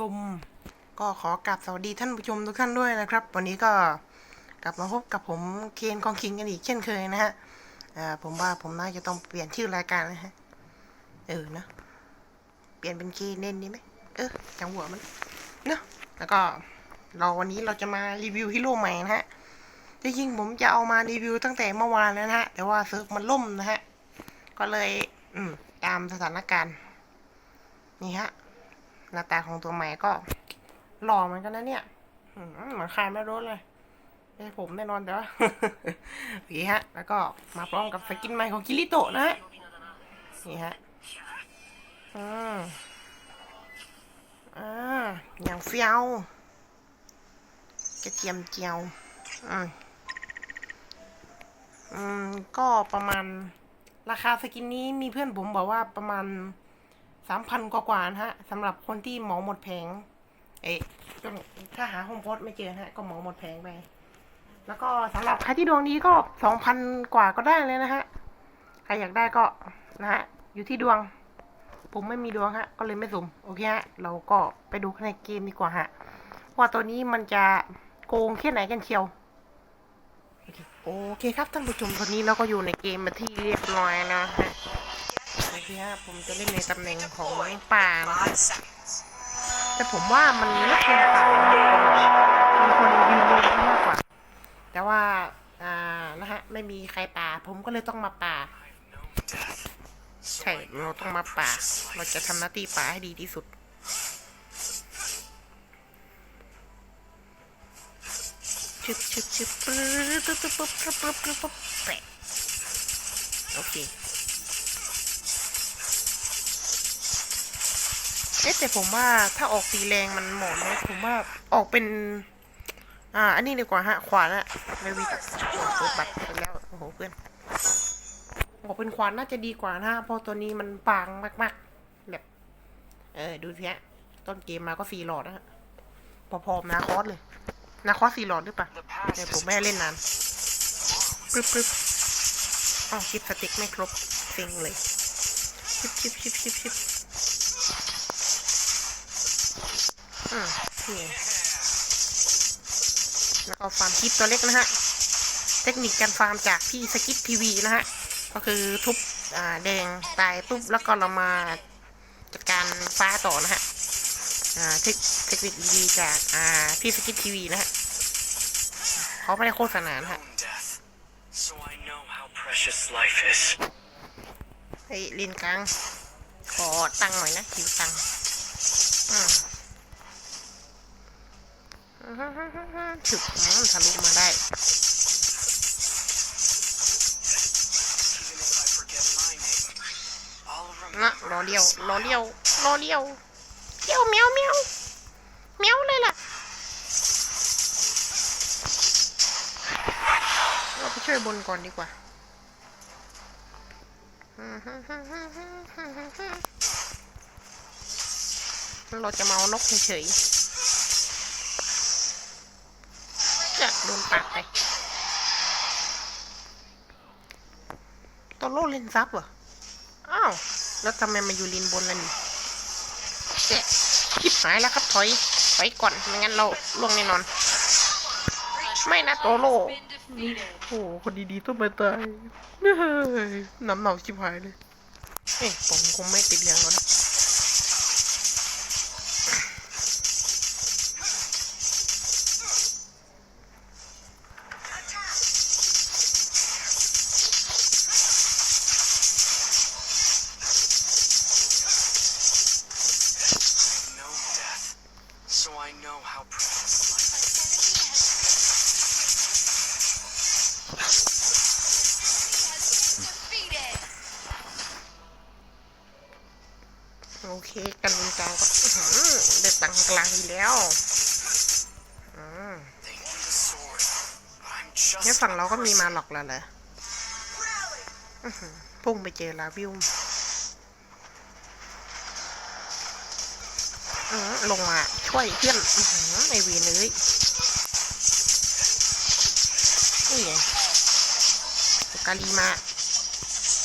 ชม ก็ขอกราบสวัสดีท่านผู้ชมทุกท่านด้วยนะครับ วันนี้ก็กลับมาพบกับผมเคนของคิงกันอีกเช่นเคยนะฮะผมว่าผมน่าจะต้องเปลี่ยนชื่อรายการนะฮะเออนะเปลี่ยนเป็นเคนเน้นดีไหมเออจังหัวมันเนอะแล้วก็เราวันนี้เราจะมารีวิวฮีโร่ใหม่นะฮะจริงๆผมจะเอามารีวิวตั้งแต่เมื่อวานแล้วนะฮะแต่ว่าเซิร์ฟมันล่มนะฮะก็เลย อืมตามสถานการณ์นี่ฮะ หน้าตาของตัวใหม่ก็ หล่อเหมือนกันนะเนี่ยเหมือนใครไม่รู้เลยไม่ผมแน่นอนแต่ว่าโอเคฮะ แล้วก็มาพร้อมกับสกินใหม่ของกิริโตะนะฮะนี่ฮะอืมอ่าอย่างเฟียวกระเทียมเจียว อืมอืม ก็ประมาณราคาสกินนี้มีเพื่อนผมบอกว่าประมาณ สามพันกว่าๆนะฮะสำหรับคนที่เหมาหมดแผง เอ๊ะถ้าหาโฮมโพสไม่เจอฮะ ก็เหมาหมดแผงไป แล้วก็สำหรับใครที่ดวงดีก็สองพันกว่าก็ได้เลยนะฮะ ใครอยากได้ก็นะฮะ อยู่ที่ดวง ผมไม่มีดวงฮะ ก็เลยไม่สุ่ม โอเคฮะ เราก็ไปดูในเกมดีกว่าฮะ ว่าตัวนี้มันจะโกงแค่ไหนกันเชียวโอเคโอเคครับท่านผู้ชมตอนนี้เราก็อยู่ในเกมมาที่เรียบร้อยแล้วฮะ โอเคฮะผมจะเล่นในตำแหน่งของป่าแต่ผมว่ามันไม่ควรป่ามีคนยืนบนมากกว่า แต่ว่าอ่านะฮะไม่มีใครป่า ผมก็เลยต้องมาป่าใช่เราต้องมาป่า เราจะทำหน้าที่ป่าให้ดีที่สุดชึบชึบชึบปึ๊บปึ๊บปึ๊บปึ๊บปึ๊บปึ๊บปึ๊บโอเค เอ๊ะแต่ผมว่าถ้าออกตีแรงมันเหมาะนะผมว่าออกเป็น อ่า อันนี้ดีกว่าฮะ ขวานอะไม่วิกโอ้โหบัตรไปแล้วโอ้โหเพื่อนออกเป็นขวานน่าจะดีกว่านะเพราะตัวนี้มันบางมากๆแบบเออดูสิฮะต้นเกมมาก็สี่หลอดนะฮะพอๆนาคอสเลยนาคอสสี่หลอดหรือเปล่าแต่ผมไม่เล่นนานปึ๊บปึ๊บอ้าวชิปสติ๊กไม่ครบเซ็งเลยชิปชิปชิปชิปชิป อืมนี่แล้วก็ฟาร์มคลิปตัวเล็กนะฮะ เทคนิคการฟาร์มจากพี่สกิปทีวีนะฮะ ก็คือทุบอ่าแดงตายปุ๊บแล้วก็เรามาจัดการฟ้าต่อนะฮะ อ่าเทคเทคนิคดีๆจากอ่าพี่สกิปทีวีนะฮะเขาไม่ได้โฆษณานะฮะ own death, so I know how precious life is. เฮ้ยลินกลางขอตังค์หน่อยนะคิวตังค์อืม ถึกทะลุมาได้นะรอเลี้ยวรอเลี้ยวรอเลี้ยวเลี้ยวเมียวเมียวเมียวเลยล่ะ เราไปช่วยบนก่อนดีกว่าเราจะมาเอานกเฉยๆจะ โดนปากไปตัวโลเล่นซับเหรอ อ้าว แล้วทำไมมาอยู่ลินบนล่ะนี่แกะชิบหายแล้วครับถอย ถอยก่อน ไม่งั้นเราล่วงแน่นอน ไม่นะโตโลโอ้โหคนดีๆต้องมาตายเฮ้ยน้ำเน่าชิบหายเลย เอ้ยผมคงไม่ติดเลี้ยงแล้วนะ เคกันเป็นกลางก็อื้อหือได้ตังกลางอีกแล้วเนี่ยฝั่งเราก็มีมาหลอกแล้วเหรออื้อหือพุ่งไปเจอลาวิวลงมาช่วยเพื่อนไอวีเลยนี่ไงสุกาลีมา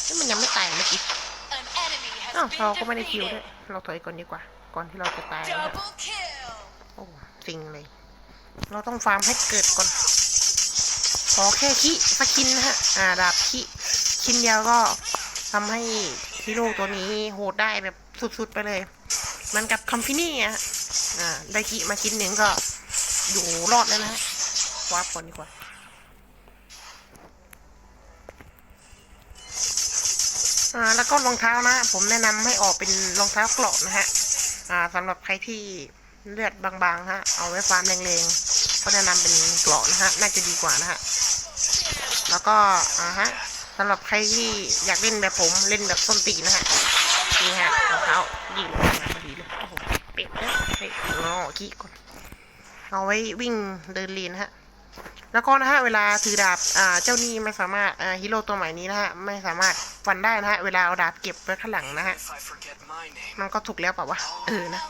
นี่มันยังไม่ตายเมื่อกี้อ้าวเราก็ไม่ได้คิวด้วย เราถอยก่อนดีกว่า ก่อนที่เราจะตายนะฮะ Double kill. โอ้จริงเลย เราต้องฟาร์มให้เกิดก่อน ขอแค่คิสกินนะฮะ อ่าดาบคิชิ้นเดียวก็ทำให้ฮีโร่ตัวนี้โหดได้แบบสุดๆไปเลย มันกับคอมพินี่อะ อ่า ได้คิมาชิ้นหนึ่งก็อยู่รอดแล้วนะฮะวาร์ปก่อนดีกว่า อ่าแล้วก็รองเท้านะ ผมแนะนำให้ออกเป็นรองเท้าเกราะนะฮะอ่าสำหรับใครที่เลือดบางๆฮะเอาไว้ฟาร์มแรงๆก็แนะนำเป็นเกราะนะฮะน่าจะดีกว่านะฮะแล้วก็อ่าฮะสำหรับใครที่อยากเล่นแบบผมเล่นแบบส้นตีนะฮะนี่ฮะรองเท้าดีเลยนะพอดีเลยโอ้โหเป๊ะเลยเฮ้ยงอขี้ก่อนเอาไว้วิ่งเดินเลนนฮะ แล้วก็นะฮะเวลาถือดาบอ่าเจ้านี่ไม่สามารถอ่าฮีโร่ตัวใหม่นี้นะฮะไม่สามารถฟันได้นะฮะเวลาเอาดาบเก็บไว้ข้างหลังนะฮะมันก็ถูกแล้วเปล่าวะเออนะ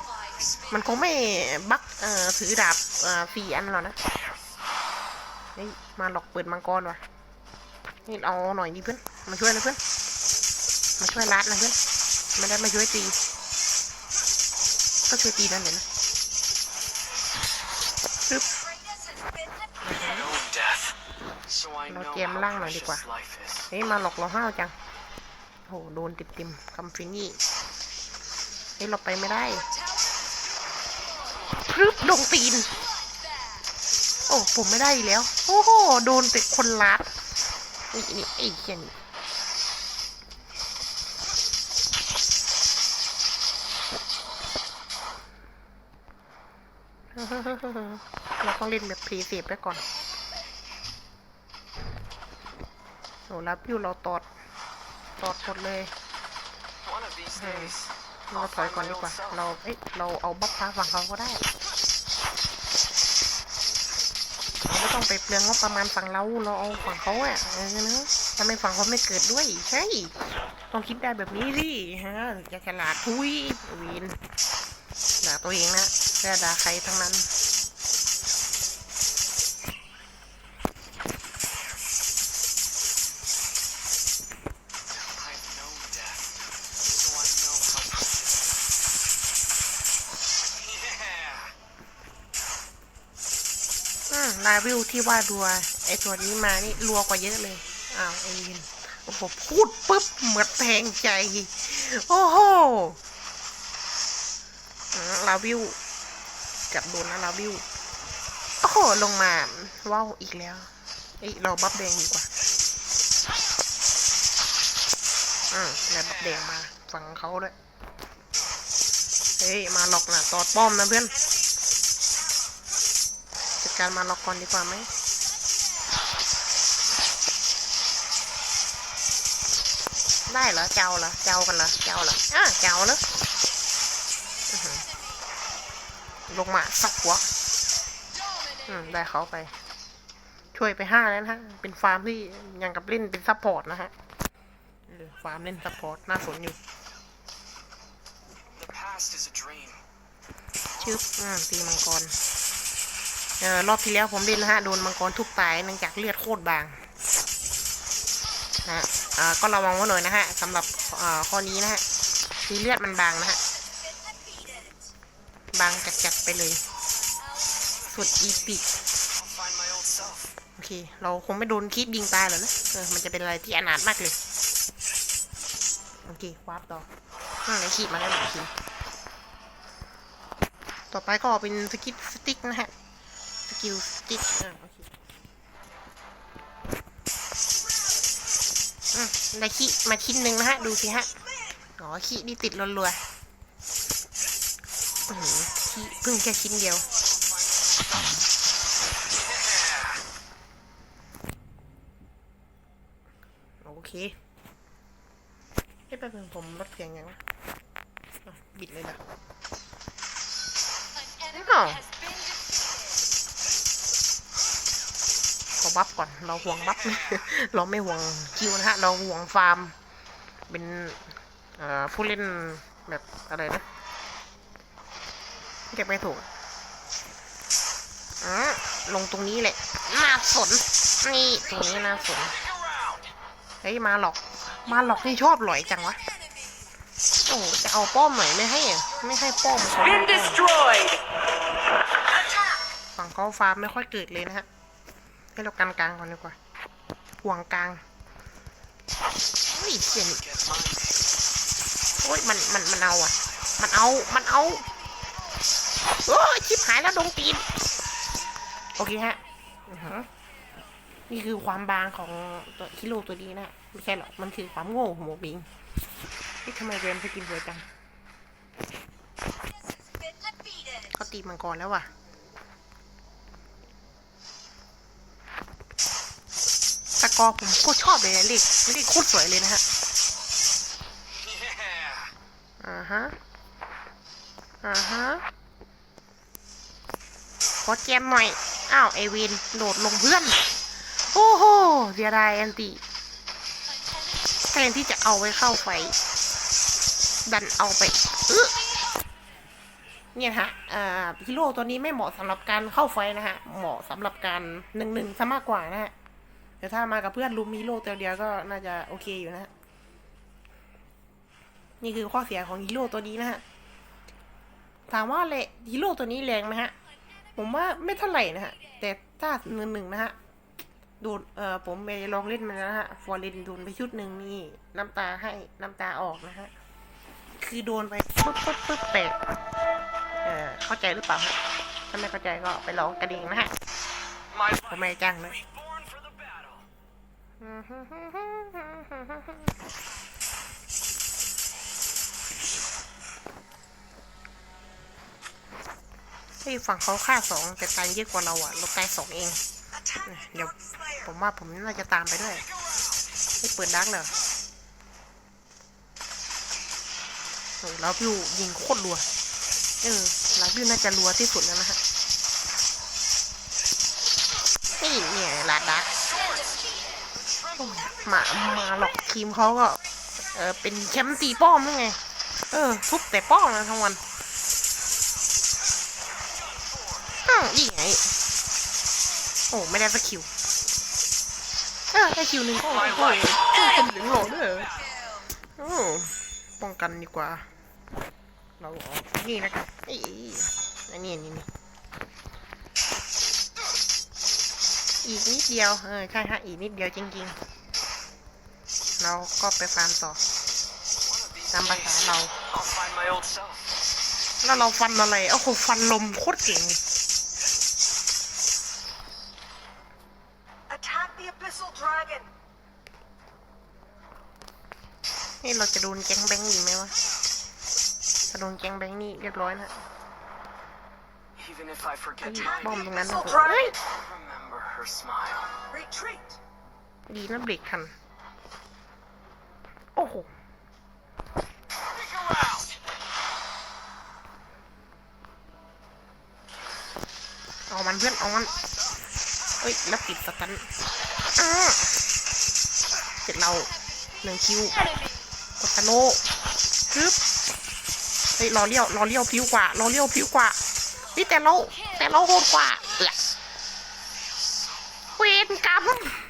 มันคงไม่บักเอ่อถือดาบเอ่อสี่อันหรอกนะเฮ้ยมาหลอกเปิดมังกรวะนี่เอาหน่อยดิเพื่อนมาช่วยนะเพื่อนมาช่วยรัดนะเพื่อนไม่ได้มาช่วยตีก็ช่วยตีนั่นเลยนะ so I Nó know chém how lăng rồi đi precious qua. life is. เฮ้ยมาหลอกเราห้าวจังโหโดนติมๆคำฟินี่เฮ้ยเราไปไม่ได้พรึบลงตีน โอ้ผมไม่ได้อีกแล้ว โอ้โหโดนแต่คนรัดนี่นี่ไอ้เหี้ยนี่เราต้องเล่นแบบพรีเซฟไปก่อน โอ้ รับอยู่เราตอด ตอดหมดเลย เราถอยก่อนดีกว่า เราเอ้ยเราเอาบัฟฟ้าฝั่งเขาก็ได้เราไม่ต้องไปเปลืองงบประมาณฝั่งเรา เราเอาฝั่งเขาอะเออนะทำไมฝั่งเขาไม่เกิดด้วย ใช่ ต้องคิดได้แบบนี้สิฮะจะฉลาดทุยวีนด่าตัวเองนะแค่ด่าใครทั้งนั้น วิวที่ว่าดัวไอตัวนี้มานี่รัวกว่าเยอะเลย อ้าวไอวินโอ้โหพูดปุ๊บเหมือนแทงใจ โอ้โหลาวิวจับโดนนะลาวิวโอ้โห ลงมาว้าวอีกแล้วเอ้ยเราบัฟแดงดีกว่าอืมแล้วบัฟแดงมาฝังเขาด้วยเฮ้ย มาหลอกนะตอดป้อมนะเพื่อน การมาล็อกก่อนดีกว่าไหมได้เหรอเจ้าเหรอเจ้ากันเหรอเจ้าเหรออะเจ้าเนอะอื้อหือลงมาสักหัวอืมได้เขาไป ช่วยไปห้าแล้วนะฮะ เป็นฟาร์มที่ยังกับเล่นเป็นซัพพอร์ตนะฮะเออฟาร์มเล่นซัพพอร์ตน่าสนอยู่ The past is a dream. ชื่ออืมตีมังกรเออ รอบที่แล้วผมเล่นนะฮะโดนมังกรทุบตายเนื่องจากเลือดโคตรบางนะฮะก็ระวังไว้หน่อยนะฮะสำหรับข้อนี้นะฮะคือเลือดมันบางนะฮะบางจัดๆไปเลย สุดอีปิกโอเค เราคงไม่โดนคีบยิงตายหรอกนะเออมันจะเป็นอะไรที่อนาถมากเลย โอเควาร์ปต่ออืมไอคีบมาแล้วหนึ่งทีต่อไปก็เป็นสกิลสติ๊กนะฮะ กิลสติ๊กอ่าโอเคอืมได้ขี้มาชิ้นหนึ่งนะฮะ ดูสิฮะ อ๋อขี้นี่ติดรัวๆอือหือขี้เพิ่งแค่ชิ้นเดียวโอเคให้แป๊บนึงผมลดเสียงยังนะบิดเลยนะ An enemy Oh. บัฟก่อน เราห่วงบัฟเราไม่ห่วงคิวนะฮะ เราห่วงฟาร์ม เป็นเอ่อผู้เล่นแบบอะไรนะเรียกไม่ถูกอะลงตรงนี้แหละ น่าสน นี่ตรงนี้น่าสน Stick around. เฮ้ย มาหลอก มาหลอกนี่ชอบหลอยจังวะ Enemy โอ้อ้โหจะเอาป้อมหน่อยไม่ให้อะไม่ให้ป้อมเขา Been destroyed. ฝั่งเขาฟาร์มไม่ค่อยเกิดเลยนะฮะ ให้เรากันกลางก่อนดีกว่าห่วงกลางเฮ้ยเสียน Get my name. โอ้ยมันมันมันเอาอะ มันเอา มันเอา โอ้ยชิบหายแล้วดงตีน โอเคฮะนี่คือความบางของตัวคิโลตัวนี้นะไม่ใช่หรอก มันคือความโง่ของโมบิงนี่ทำไมเรนสกินสวยจังเขาตีมังกรแล้วว่ะ สกอร์ผมโคตรชอบเลยนะเลขเลขโคตรสวยเลยนะฮะ Yeah. อ่าฮะอ่าฮะขอแจมหน่อย อ้าวไอเวนโดดลงเพื่อน โอ้โหเสียดายแอนติแทนที่จะเอาไว้เข้าไฟ ดันเอาไปอึะเนี่ยนะฮะอ่าฮีโร่ตัวนี้ไม่เหมาะสำหรับการเข้าไฟนะฮะ เหมาะสำหรับการหนึ่งหนึ่งซะมากกว่านะฮะ แต่ถ้ามากับเพื่อนลุมฮีโร่ตัวเดียวก็น่าจะโอเคอยู่นะฮะนี่คือข้อเสียของฮีโร่ตัวนี้นะฮะ ถามว่าเลยฮีโร่ตัวนี้แรงไหมฮะ ผมว่าไม่เท่าไหร่นะฮะ แต่ถ้าหนึ่งหนึ่งนะฮะ โดน เอ่อ ผมไปลองเล่นมาแล้วนะฮะ ฟอร์เรนโดนไปชุดหนึ่งนี่ น้ำตาให้ น้ำตาออกนะฮะ คือโดนไปปึ๊บปึ๊บปึ๊บแตกเอ่อ เข้าใจหรือเปล่าฮะ ถ้าไม่เข้าใจก็ไปลองกันเองนะฮะผมไม่จ้างเลย battle. เฮ้ฝั่งเขาฆ่าสองแต่ตายเยอะกว่าเราอะเราตายสองเอง เดี๋ยวผมว่าผมน่าจะตามไปด้วยไม่เปิดดักเลยโอ้แล้วพิวยิงโคตรรัว เออลาพิวน่าจะรัวที่สุดแล้วนะฮะ มามาหรอกทีมเขาก็ เออเป็นแชมป์ตีป้อมนั่นไง เออทุบแต่ป้อมนะทั้งวันอ้าวนี่ไงโอ้ไม่ได้สักคิวเออได้คิวหนึ่งก็โอ้โหสู้คนเหลืองหล่อด้วยเหรอโอ้ป้องกันดีกว่า เราเอนี่นะครับไอ้อันนี้นนี้นี่อีกนิดเดียว เออ ใช่ฮะ อีกนิดเดียวจริง ๆ เราก็ไปฟาร์มต่อตามภาษาเรา I'll find my old self. แล้วเราฟันอะไรโอ้โหฟันลมโคตรเก่ง Attack the abyssal dragon. นี่เราจะโดนแก๊งแบงค์อีกไหมวะถ้าโดนแก๊งแบงค์นี่เรียบร้อยนะ Even if I forget นี่ my ป้อมตรงนั้นนะ Abyssal เฮ้ย dragon. remember her smile. Retreat. ดีนะเบรกทันโอ้โหเอามันเพื่อนเอามันเอ้ยแล้วปิดสตันอ้าเสร็จเราหนึ่งคิวกดตะโลปึ๊บเฮ้ยรอเลี้ยวรอเลี้ยวผิวกว่ารอเลี้ยวผิวกว่านี่แต่เราแต่เราโหดกว่าเวรกรรม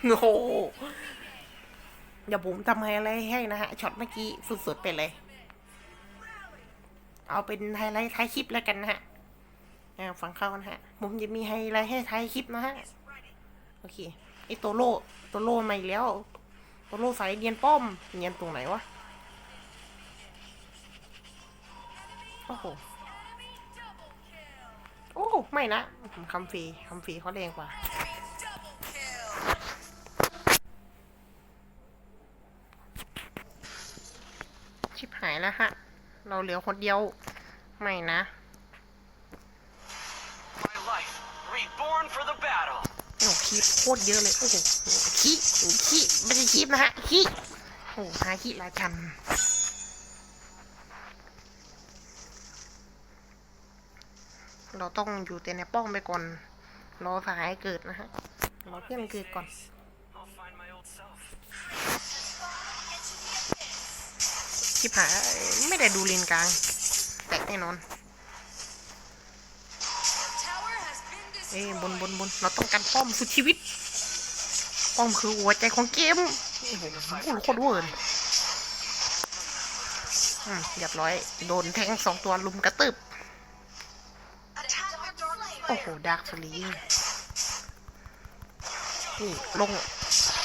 โอ้โห เดี๋ยวผมทำให้อะไรให้นะฮะช็อตเมื่อกี้สุดๆไปเลย เอาเป็นไฮไลท์ท้ายคลิปแล้วกันนะฮะฟังเข้านะฮะผมจะมีไฮไลท์ให้ท้ายคลิปนะฮะโอเคไอโตโร่โตโร่มาอีกแล้วโตโร่สายเนียนป้อมเนียนตรงไหนวะโอ้โหโอ้ไม่นะคำฟรีคำฟรีเขาแรงกว่า แล้วฮะ เราเหลือคนเดียว ไม่นะ My life reborn for the battle. โอ้โหคีบโคตรเยอะเลย โอ้โหคีบคีบไม่ใช่คีบนะฮะคีบโอ้โหหาคีบราชันเราต้องอยู่แต่ในป้องไปก่อนรอสหายเกิดนะฮะรอเพื่อนเกิดก่อน ชิบหายไม่ได้ดูเลนกลาง แตกแน่นอน เอ้ยบนบนบนเราต้องการป้อมสุดชีวิต ป้อมคือหัวใจของเกมโอ้โหโคตรเวิร์นอืมเรียบร้อย โดนแทงสองตัวลุมกระตึบโอ้โหดาร์คฟลีนี่ลง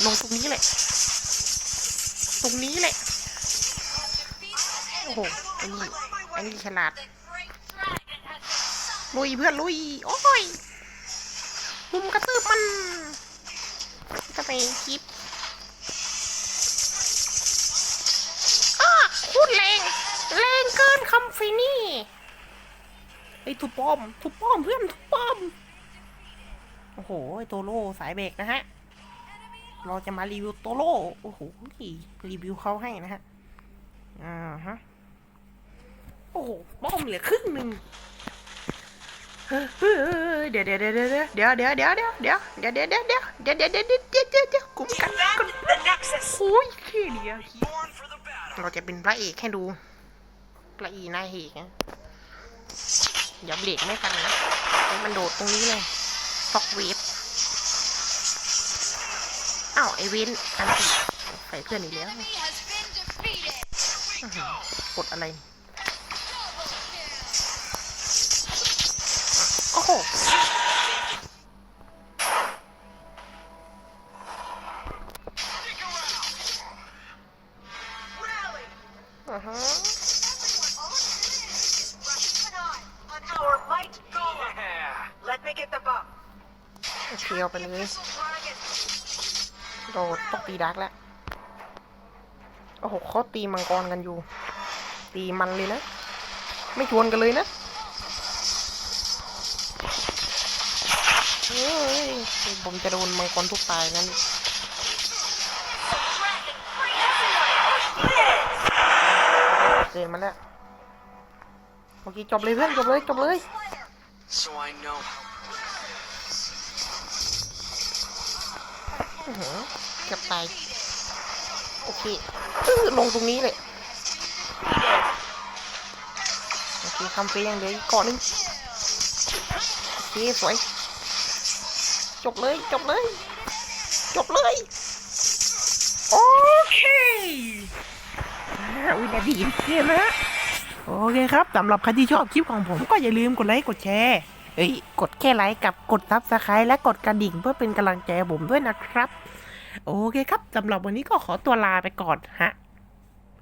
ลงตรงนี้แหละ ตรงนี้แหละ อ้โหไอ้นี่ไอ้นี่ฉลาด ลุยเพื่อนลุย โอ้ยลุมกระตืบมันจะไปคลิปอ้าคุณแรงแรงเกินคำฟินี่ไอ้ยทุบป้อม ทุบป้อมเพื่อนทุบป้อม โอ้โหโตโร่สายเบรกนะฮะ เราจะมารีวิวโตโร่โอ้โหรีวิวเขาให้นะฮะ อ่าฮะ โอ้โหป้อมเหลือครึ่งหนึ่งเดี๋ยวเดี๋ยวเดี๋ยวเดี๋ยวเดี๋ยวเดี๋ยวเดี๋ยวเดี๋ยวเดี๋ยวเดี๋ยวเดี๋ยวเดี๋ยวเดี๋ยวเดี๋ยวเดี๋ยวเดี๋ยวเดี๋ยวเดี๋ยวเดี๋ยวกุมกันกุม The Nexus. โอ้ยแค่เดียวเราจะเป็นพระเอกให้ดูพระเอกนายเอกนะอย่าเบรกไม่ทันนะมันโดดตรงนี้เลยซอกเวฟอ้าวไอเวนอันติใส่เพื่อนอีกแล้วกดอะไร เคียวไปเลยโดดต้องตีดักแล้วโอ้โหเขาตีมังกรกันอยู่ ตีมันเลยนะ ไม่ชวนกันเลยนะ ผมจะโดนมังกรทุบตายงั้น Dragon free everyone. เกินมาแล้วโอเคจบเลยเพื่อนจบเลยจบเลย So I know how อื้อหือเกือบตายโอเคอื้อลงตรงนี้เลยโอเคคำเฟยังเหลยก่อนนึงโอเคสวย จบเลยจบเลย จบเลย โอเควินาทีเกมนะฮะโอเคครับสำหรับใครที่ชอบคลิปของผมก็อย่าลืมกดไลค์กดแชร์เอ้ยกดแค่ไลค์กับกดซับสไครต์และกดกระดิ่งเพื่อเป็นกำลังใจผมด้วยนะครับ โอเคครับสำหรับวันนี้ก็ขอตัวลาไปก่อนฮะ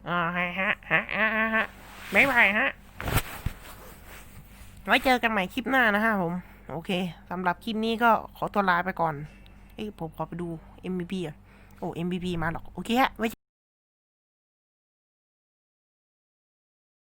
อ่าฮะฮะฮะฮะฮะฮะบ๊ายบายฮะไว้เจอกันใหม่คลิปหน้านะฮะผม โอเคสำหรับคลิปนี้ก็ขอตัวลาไปก่อน เอ้ยผมขอไปดู MVP อะ โอ้ MVP มาหรอก โอเคฮะไว้